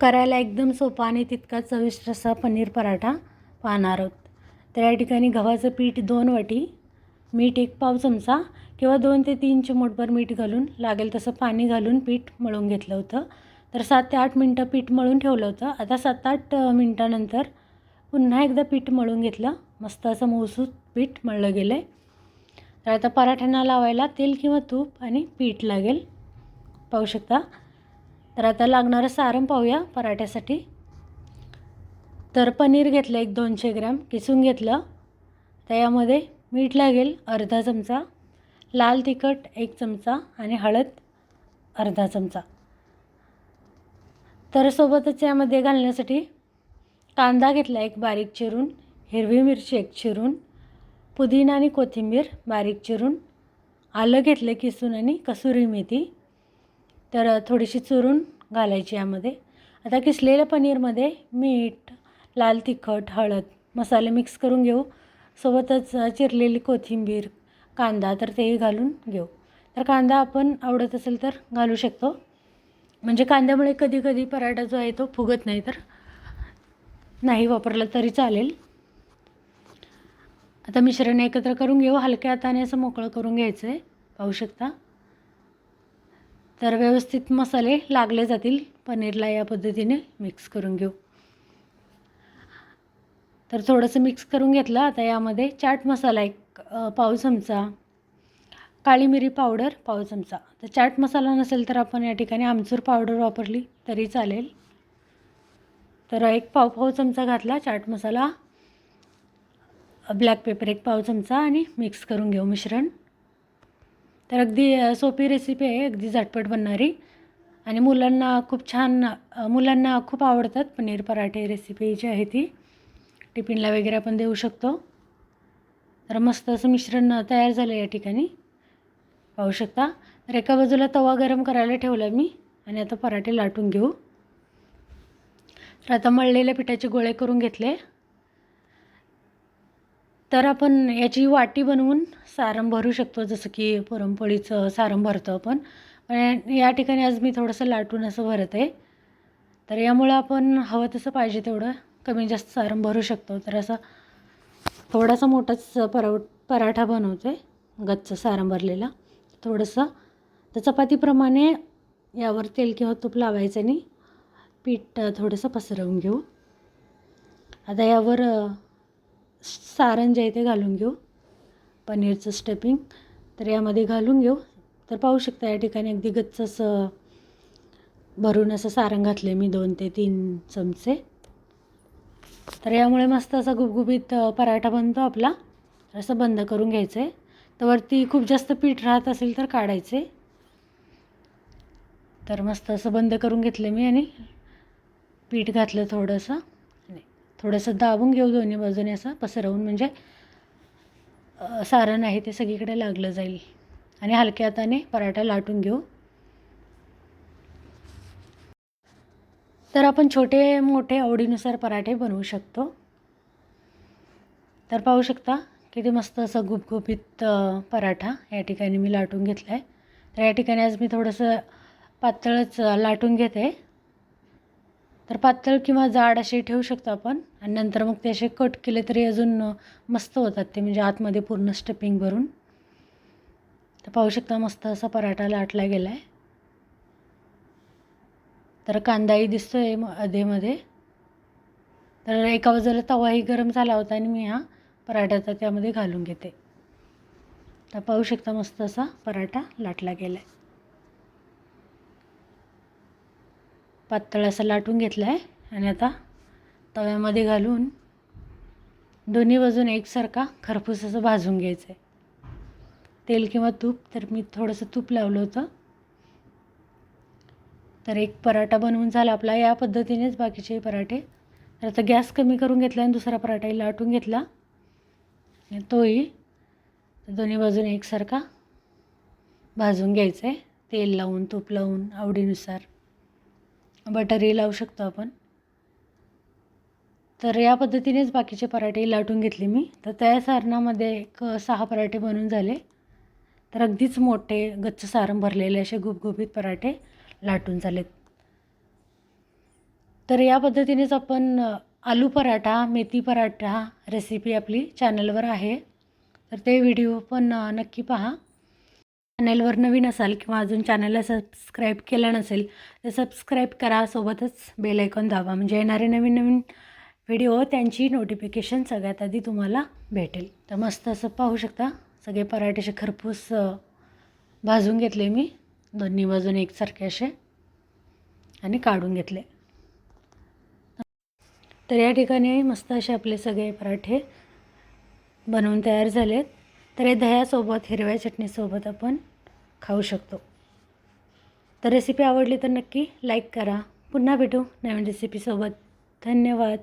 करायला एकदम सोपा आणि तितका चविष्ट असा पनीर पराठा पाहणार आहोत. तर या ठिकाणी गव्हाचं पीठ दोन वाटी मीठ एक पाव चमचा किंवा दोन ते तीन चिमूटभर मीठ घालून लागेल तसं पाणी घालून पीठ मळून घेतलं होतं. तर सात ते आठ मिनटं पीठ मळून ठेवलं होतं. आता सात आठ मिनटानंतर पुन्हा एकदा पीठ मळून घेतलं. मस्त असं मऊसूत पीठ मळलं गेलं आहे तर आता पराठ्यांना लावायला तेल किंवा तूप आणि पीठ लागेल. पाहू शकता. तर आता लागणारं सारण पाहूया पराठ्यासाठी. तर पनीर घेतलं एक दोनशे ग्रॅम किसून घेतलं. तर यामध्ये मीठ लागेल अर्धा चमचा लाल तिखट एक चमचा आणि हळद अर्धा चमचा. तर सोबतच यामध्ये घालण्यासाठी कांदा घेतला एक बारीक चिरून हिरवी मिरची एक चिरून पुदिना आणि कोथिंबीर बारीक चिरून आलं घेतलं किसून आणि कसुरी मेथी. तर थोडीशी चुरून घालायची यामध्ये. आता किसलेल्या पनीरमध्ये मीठ लाल तिखट हळद मसाले मिक्स करून घेऊ. सोबतच चिरलेली कोथिंबीर कांदा तर तेही घालून घेऊ. तर कांदा आपण आवडत असेल तर घालू शकतो. म्हणजे कांद्यामुळे कधी कधी पराठा जो आहे तो फुगत नाही तर नाही वापरला तरी चालेल. आता मिश्रण एकत्र करून घेऊ. हलक्या हाताने असं मोकळं करून घ्यायचं आहे पाहू शकता. तर व्यवस्थित मसाले लागले जातील. पनीरला या पद्धतीने मिक्स करून घेऊ. तर थोडंसं मिक्स करून घेतलं. आता यामध्ये चाट मसाला एक पाव चमचा काळी मिरी पावडर पाव चमचा. तर चाट मसाला नसेल तर आपण या ठिकाणी आमचूर पावडर वापरली तरी चालेल. तर एक पाव पाव चमचा घातला चाट मसाला ब्लॅक पेपर एक पाव चमचा आणि मिक्स करून घेऊ मिश्रण. तर अगदी सोपी रेसिपी आहे. अगदी झटपट बनणारी. आणि मुलांना खूप छान मुलांना खूप आवडतात पनीर पराठे रेसिपी जी आहे ती. टिफिनला वगैरे आपण देऊ शकतो. तर मस्त असं मिश्रण तयार झालं या ठिकाणी. पाहू शकता. तर एका बाजूला तवा गरम करायला ठेवला मी. आणि आता पराठे लाटून घेऊ. तर आता मळलेल्या पिठाचे गोळे करून घेतले. तर आपण याची वाटी बनवून सारण भरू शकतो जसं की पुरणपोळीचं सारण भरतो आपण. पण या ठिकाणी आज मी थोडंसं लाटून असं भरत आहे. तर यामुळं आपण हवं तसं पाहिजे तेवढं कमी जास्त सारण भरू शकतो. तर असं थोडासा मोठाच पराव पराठा बनवतो आहे गच्च सारण भरलेला. थोडंसं तर चपातीप्रमाणे यावर तेल किंवा तूप लावायचं आणि पीठ थोडंसं पसरवून घेऊ. आता यावर अ, इथे जे आहे ते घालून घेऊ. पनीरचं स्टफिंग तर यामध्ये घालून घेऊ. तर पाहू शकता या ठिकाणी अगदी गच्च असं भरून असं सारण घातले मी दोन ते तीन चमचे. तर यामुळे मस्त असा गुबगुबीत पराठा बनतो आपला. असं बंद करून घ्यायचं आहे तर वरती खूप जास्त पीठ राहत असेल तर काढायचे. तर मस्त असं बंद करून घेतलं मी आणि पीठ घातलं थोडंसं. थोडंसं दाबून घेऊ दोन्ही बाजूने असं पसरवून म्हणजे सारण आहे ते सगळीकडे लागलं जाईल. आणि हलक्या हाताने पराठा लाटून घेऊ. तर आपण छोटे मोठे आवडीनुसार पराठे बनवू शकतो. तर पाहू शकता किती मस्त असं गुपगुपीत पराठा या ठिकाणी मी लाटून घेतला आहे तर या ठिकाणी आज मी थोडंसं पातळच लाटून घेते. तर पातळ किंवा जाड असे ठेवू शकतो आपण. आणि नंतर मग ते असे कट केले तरी अजून मस्त होतात ते म्हणजे आतमध्ये पूर्ण स्टपिंग भरून. तर पाहू शकता मस्त असा पराठा लाटला गेला आहे तर कांदाही दिसतो आहे म अधेमध्ये. तर एका बाजूला तवाही गरम झाला होता आणि मी हा पराठ्याचा त्यामध्ये घालून घेते. तर पाहू शकता मस्त असा पराठा लाटला गेला आहे पातळ असा लाटून घेतला आहे आणि आता तव्यामध्ये घालून दोन्ही बाजून एकसारखा खरपूस असं भाजून घ्यायचं आहे तेल किंवा तूप तर मी थोडंसं तूप लावलं होतं. तर एक पराठा बनवून झाला आपला या पद्धतीनेच बाकीचे पराठे. तर आता गॅस कमी करून घेतला आणि दुसरा पराठाही लाटून घेतला. आणि तोही दोन्ही बाजूने एकसारखा भाजून घ्यायचा आहे तेल लावून तूप लावून आवडीनुसार. बटरही लावू शकतो आपण. तर या पद्धतीनेच बाकीचे पराठे लाटून घेतले मी. तर त्या सारणामध्ये एक सहा पराठे बनून झाले. तर अगदीच मोठे गच्च सारण भरलेले असे गुबगुबीत पराठे लाटून झालेत. तर या पद्धतीनेच आपण आलू पराठा मेथी पराठा रेसिपी आपली चॅनलवर आहे. तर ते व्हिडिओ पण नक्की पहा. चॅनलवर नवीन असाल किंवा अजून चॅनलला सबस्क्राईब केलं नसेल तर सबस्क्राईब करा. सोबतच बेल ऐकून दाबा. म्हणजे येणारे नवीन नवीन व्हिडिओ त्यांची नोटिफिकेशन सगळ्यात आधी तुम्हाला भेटेल. तर मस्त असं पाहू शकता. सगळे पराठेचे खरपूस भाजून घेतले मी. दोन्ही बाजून एकसारखे असे. आणि काढून घेतले. तर या ठिकाणी मस्त असे आपले सगळे पराठे बनवून तयार झालेत. तर हे दह्यासोबत हिरव्या चटणीसोबत आपण खाऊ शकतो. तर रेसिपी आवडली तर नक्की लाईक करा. पुन्हा भेटू नवीन रेसिपीसोबत धन्यवाद.